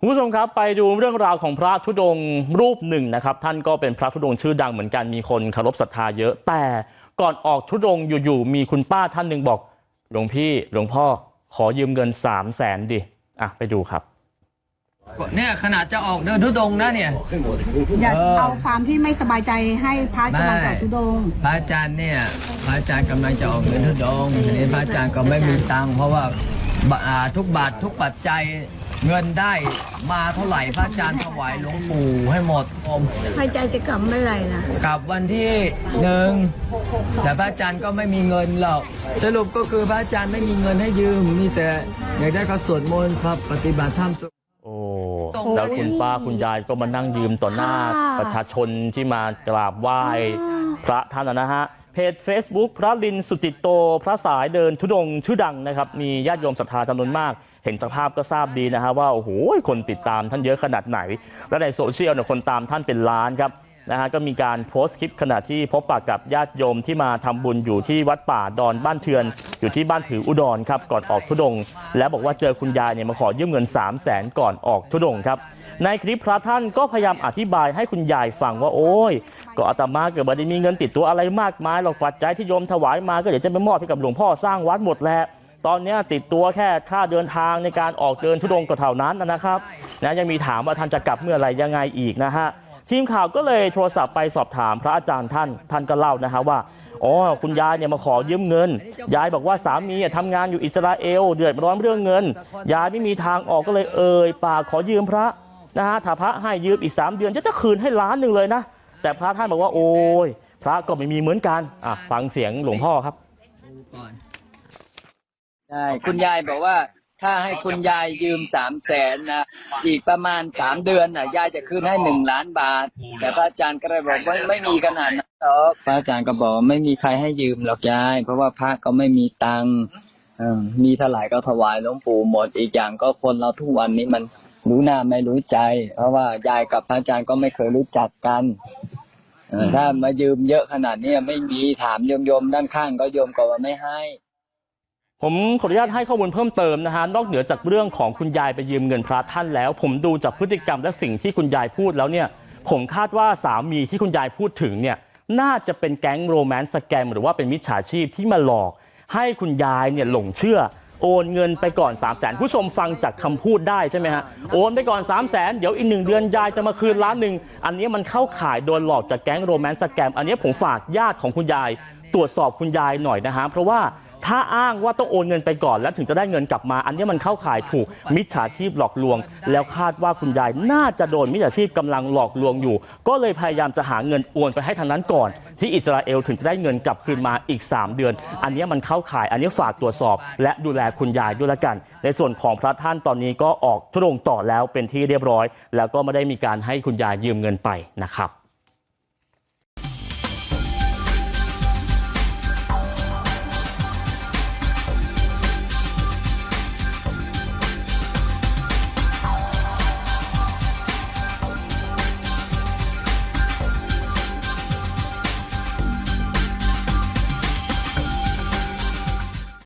คุณผู้ชมครับไปดูเรื่องราวของพระธุดงค์รูปหนึ่งนะครับ ท่านก็เป็นพระธุดงค์ชื่อดังเหมือนกันมีคนเคารพศรัทธาเยอะ แต่ก่อนออกธุดงค์อยู่ๆมีคุณป้าท่านหนึ่งบอกหลวงพี่หลวงพ่อขอยืมเงินสามแสนดิอะไปดูครับเนี่ยขนาดจะออกเดินทุดงค์นะเนี่ยอย่าเออเอาความที่ไม่สบายใจให้พระกำลังไม่ต่อทุดงค์พระอาจารย์เนี่ยพระอาจารย์กำลังจะออกเดินทุดงค์ทีนี้พระอาจารย์ก็ไม่มีตังค์เพราะว่าบาอ่าทุกบาททุกปัจจัย เงินได้มาเท่าไหร่พระอาจารย์ถวายหลวงปู่ให้หมดผมพระใจจะกลับเมื่อไหร่นะกลับวันที่หนึ่งแต่พระอาจารย์ก็ไม่มีเงินหรอกสรุปก็คือพระอาจารย์ไม่มีเงินให้ยืมมีแต่อยากได้เขาสวดมนต์ครับปฏิบัติธรรมสวดโอ้แล้วคุณป้าคุณยายก็มานั่งยืมต่อหน้าค่ะประชาชนที่มากราบไหว้พระท่านนะฮะเพจ Facebook พระลินสุจิตโต พระสายเดินทุดงค์ชื่อดังนะครับ มีญาติโยมศรัทธาจำนวนมากเห็นสภาพก็ทราบดีนะฮะว่าโอ้โหคนติดตามท่านเยอะขนาดไหน และในโซเชียลเนี่ยคนตามท่านเป็นล้านครับนะฮะก็มีการโพสต์คลิปขณะที่พบปะกับญาติโยมที่มาทำบุญอยู่ที่วัดป่าดอนบ้านเทือน อยู่ที่บ้านถืออุดรครับก่อนออกทุดง แล้วบอกว่าเจอคุณยายเนี่ยมาขอยืมเงิน 3 0 0แสนก่อนออกทุดงครับในคลิปพระท่านก็พยายามอธิบายให้คุณยายฟังว่าโอ้ย ก็อาตมาเกิดบัได้มีเงินติดตัวอะไรมากมายหรอกปัจจัยที่โยมถวายมาก็เดี๋ยวจะไปมอบให้กับหลวงพ่อสร้างวัดหมดแหละ ตอนเนี้ยติดตัวแค่ค่าเดินทางในการออกเดินทุดงค์ก็เท่านั้นนะครับนะยังมีถามว่าท่านจะกลับเมื่อไหรยังไงอีกนะฮะทีมข่าวก็เลยโทรศัพท์ไปสอบถามพระอาจารย์ท่านท่านก็เล่านะฮะว่าอ๋อคุณยายเนี่ยมาขอยืมเงิน ยายบอกว่าสามีอะทำงานอยู่อิสราเอล เดือดร้อนเรื่องเงิน ยายไม่มีทางออกก็เลยเอ่ยปากขอยืมพระนะฮะถ้าพระให้ยืมอีก 3 เดือนจะจะคืนให้ล้านหนึ่งเลยนะ แต่พระท่านบอกว่าโอ้ยพระก็ไม่มีเหมือนกันอะฟังเสียงหลวงพ่อครับก่อน ใช่คุณยายบอกว่า ถ้าให้คุณยายยืมสามแสนนะอีกประมาณสามเดือนน่ะ ยายจะคืนให้หนึ่งล้านบาท แต่พระอาจารย์ก็เลยบอกว่าไม่มีขนาดนั้นหรอกพระอาจารย์ก็บอกว่าไม่มีใครให้ยืมหรอกยาย เพราะว่าพระก็ไม่มีตังค์เออมีเท่าไหร่ก็ถวายหลวงปู่หมดอีกอย่างก็คนเราทุกวันนี้มันรู้หน้าไม่รู้ใจ เพราะว่ายายกับพระอาจารย์ก็ไม่เคยรู้จักกันเออถ้ามายืมเยอะขนาดนี้ไม่มีถามโยมโยมๆด้านข้างก็โยมก็ว่าไม่ให้ ผมขออนุญาตให้ข้อมูลเพิ่มเติมนะฮะนอกเหนือจากเรื่องของคุณยายไปยืมเงินพระท่านแล้ว ผมดูจากพฤติกรรมและสิ่งที่คุณยายพูดแล้วเนี่ย ผมคาดว่าสามีที่คุณยายพูดถึงเนี่ยน่าจะเป็นแก๊งโรแมนต์สแกมหรือว่าเป็นมิจฉาชีพที่มาหลอก ให้คุณยายเนี่ยหลงเชื่อ โอนเงินไปก่อน 3 0 0แสนผู้ชมฟังจากคำพูดได้ใช่ไหมฮะโอนไปก่อน 3 0 0แสนเดี๋ยวอีกหนึ่งเดือนยายจะมาคืนล้านหนึ่งอันนี้มันเข้าข่ายโดนหลอกจากแก๊งโรแมนต์สแกมอันนี้ผมฝากญาติของคุณยายตรวจสอบคุณยายหน่อยนะฮะเพราะว่า ถ้าอ้างว่าต้องโอนเงินไปก่อนแล้วถึงจะได้เงินกลับมาอันนี้มันเข้าข่ายถูกมิจฉาชีพหลอกลวง แล้วคาดว่าคุณยายน่าจะโดนมิจฉาชีพกำลังหลอกลวงอยู่ ก็เลยพยายามจะหาเงินโอนไปให้ทางนั้นก่อน ที่อิสราเอลถึงจะได้เงินกลับคืนมาอีก 3 เดือน อันนี้มันเข้าข่ายอันนี้ฝากตรวจสอบ และดูแลคุณยายด้วยละกัน ในส่วนของพระท่านตอนนี้ก็ออกทุรงต่อแล้วเป็นที่เรียบร้อย แล้วก็ไม่ได้มีการให้คุณยายยืมเงินไปนะครับ